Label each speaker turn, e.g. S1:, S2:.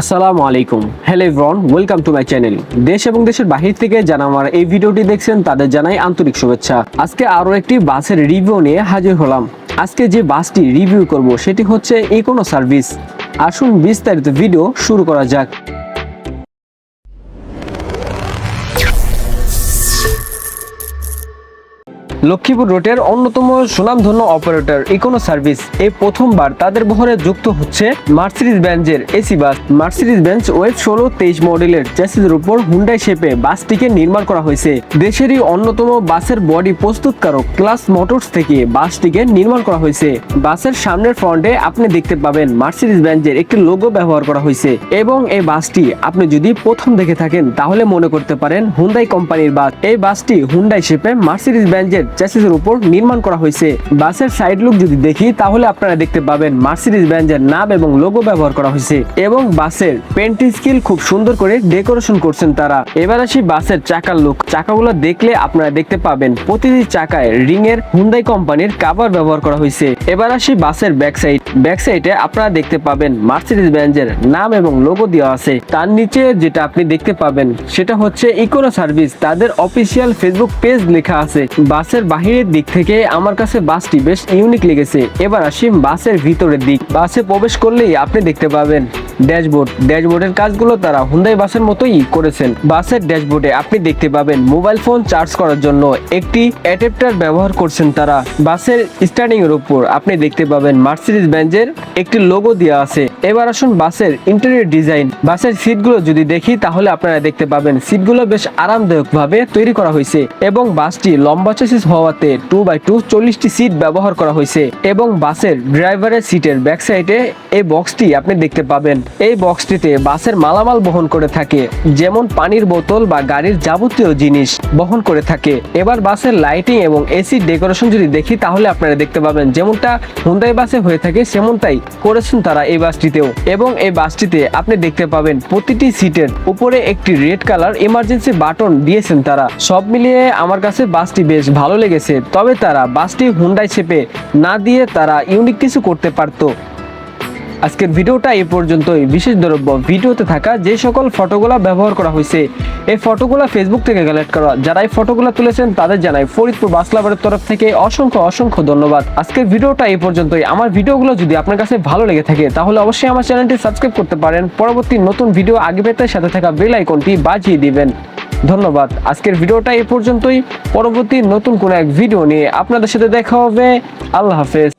S1: আসসালামু আলাইকুম। Hello everyone welcome to my channel দেশ এবং দেশের বাহির থেকে যারা আমার এই ভিডিওটি দেখছেন, তাদের জানাই আন্তরিক শুভেচ্ছা। আজকে আরও একটি বাসের রিভিউ নিয়ে হাজির হলাম। আজকে যে বাসটি রিভিউ করব, সেটি হচ্ছে ইকোনো সার্ভিস আসুন বিস্তারিত ভিডিও শুরু করা যাক। লক্ষ্মীপুর রোডের অন্যতম সুনামধন্য অপারেটর ইকোনো সার্ভিস। এই প্রথমবার তাদের বহরে যুক্ত হচ্ছে মার্সিডিজ বেঞ্জের এসি বাস। মার্সিডিজ বেঞ্চ ওয়েব ষোলো তেইশ মডেলের চ্যাসিসের উপর হুন্ডাই শেপে বাসটিকে নির্মাণ করা হয়েছে। দেশেরই অন্যতম বাসের বডি প্রস্তুতকারক ক্লাস মোটরস থেকে বাসটিকে নির্মাণ করা হয়েছে। বাসের সামনের ফ্রন্টে আপনি দেখতে পাবেন মার্সিডিজ বেঞ্জের একটি লোগো ব্যবহার করা হয়েছে। এবং এই বাসটি আপনি যদি প্রথম দেখে থাকেন, তাহলে মনে করতে পারেন হুন্ডাই কোম্পানির বাস। এই বাসটি হুন্ডাই শেপে মার্সিডিজ বেঞ্জের চ্যাসিসের উপর নির্মাণ করা হয়েছে। বাসের সাইড লুক যদি দেখি, তাহলে আপনারা দেখতে পাবেন মার্সিডিজ বেঞ্জের নাম এবং লোগো ব্যবহার করা হয়েছে এবং বাসের পেন্টিং স্কিল খুব সুন্দর করে ডেকোরেশন করছেন তারা। এবার আসি বাসের চাকার লুক চাকাগুলো দেখলে আপনারা দেখতে পাবেন প্রতিটি চাকায় রিং এর হুন্ডাই কোম্পানির কাভার ব্যবহার করা হয়েছে। এবার আসি বাসের ব্যাক সাইড ব্যাক সাইডে আপনারা দেখতে পাবেন মার্সিডিজ বেঞ্জের নাম এবং লোগো দেওয়া আছে। তার নিচে যেটা আপনি দেখতে পাবেন, সেটা হচ্ছে ইকোনো সার্ভিস তাদের অফিসিয়াল ফেসবুক পেজ লেখা আছে। বাসের বাহিরের দিক থেকে আমার কাছে বাসটি বেশ ইউনিক লেগেছে। এবার আসি বাসের ভিতরের দিক। বাসে প্রবেশ করলেই আপনি দেখতে পাবেন ড্যাশবোর্ড। ড্যাশবোর্ডের কাজগুলো তারা হুন্দাই বাসের মতোই করেছেন। বাসের ড্যাশবোর্ডে আপনি দেখতে পাবেন মোবাইল ফোন চার্জ করার জন্য একটি অ্যাডাপ্টার ব্যবহার করছেন তারা। বাসের স্টার্টিং এর উপর আপনি দেখতে পাবেন মার্সিডিজ বেঞ্জের একটি লোগো দেওয়া আছে। এবার আসুন বাসের ইন্টেরিয়র ডিজাইন বাসের সিটগুলো যদি দেখি, তাহলে আপনারা দেখতে পাবেন সিটগুলো বেশ আরামদায়ক ভাবে তৈরি করা হয়েছে এবং বাসটি লম্বা চেসিস হওয়াতে টু বাই টু চল্লিশটি সিট ব্যবহার করা হয়েছে এবং বাসের ড্রাইভারের সিটের ব্যাক সাইডে এই বক্সটি আপনি দেখতে পাবেন। এই বক্সটিতে বাসের মালামাল বহন করে থাকে, যেমন পানির বোতল বা গাড়ির যাবতীয় জিনিস বহন করে থাকে। এবার বাসের লাইটিং এবং এসি ডেকোরেশন যদি দেখি, তাহলে আপনারা দেখতে পাবেন যেমনটা হুন্দাই বাসে হয়ে থাকে, সেমনটাই করেছেন তারা এই বাসটিতেও। এবং এই বাসটিতে আপনি দেখতে পাবেন প্রতিটি সিটের উপরে একটি রেড কালার ইমার্জেন্সি বাটন দিয়েছেন তারা। সব মিলিয়ে আমার কাছে বাসটি বেশ ভালো লেগেছে তবে তারা বাসটি হুন্ডাই শেপে না দিয়ে তারা ইউনিক কিছু করতে পারতো। আজকের ভিডিওটা এই পর্যন্তই। বিশেষ দ্রব্য ভিডিওতে থাকা যে সকল ফটোগুলো ব্যবহার করা হয়েছে, এই ফটোগুলো ফেসবুক থেকে কালেক্ট করা। যারা এই ফটোগুলো তুলেছেন, তাদের জানাই ফরিদপুর বাসলাবারের তরফ থেকে অসংখ্য অসংখ্য ধন্যবাদ। আজকের ভিডিওটা এই পর্যন্তই। আমার ভিডিওগুলো যদি আপনার কাছে ভালো লেগে থাকে, তাহলে অবশ্যই আমার চ্যানেলটি সাবস্ক্রাইব করতে পারেন। পরবর্তী নতুন ভিডিও আগে পেতে সাথে থাকা বেল আইকনটি বাজিয়ে দিবেন। ধন্যবাদ। আজকের ভিডিওটা এ পর্যন্তই। পরবর্তী নতুন কোনো এক ভিডিও নিয়ে আপনাদের সাথে দেখা হবে। আল্লাহ হাফেজ।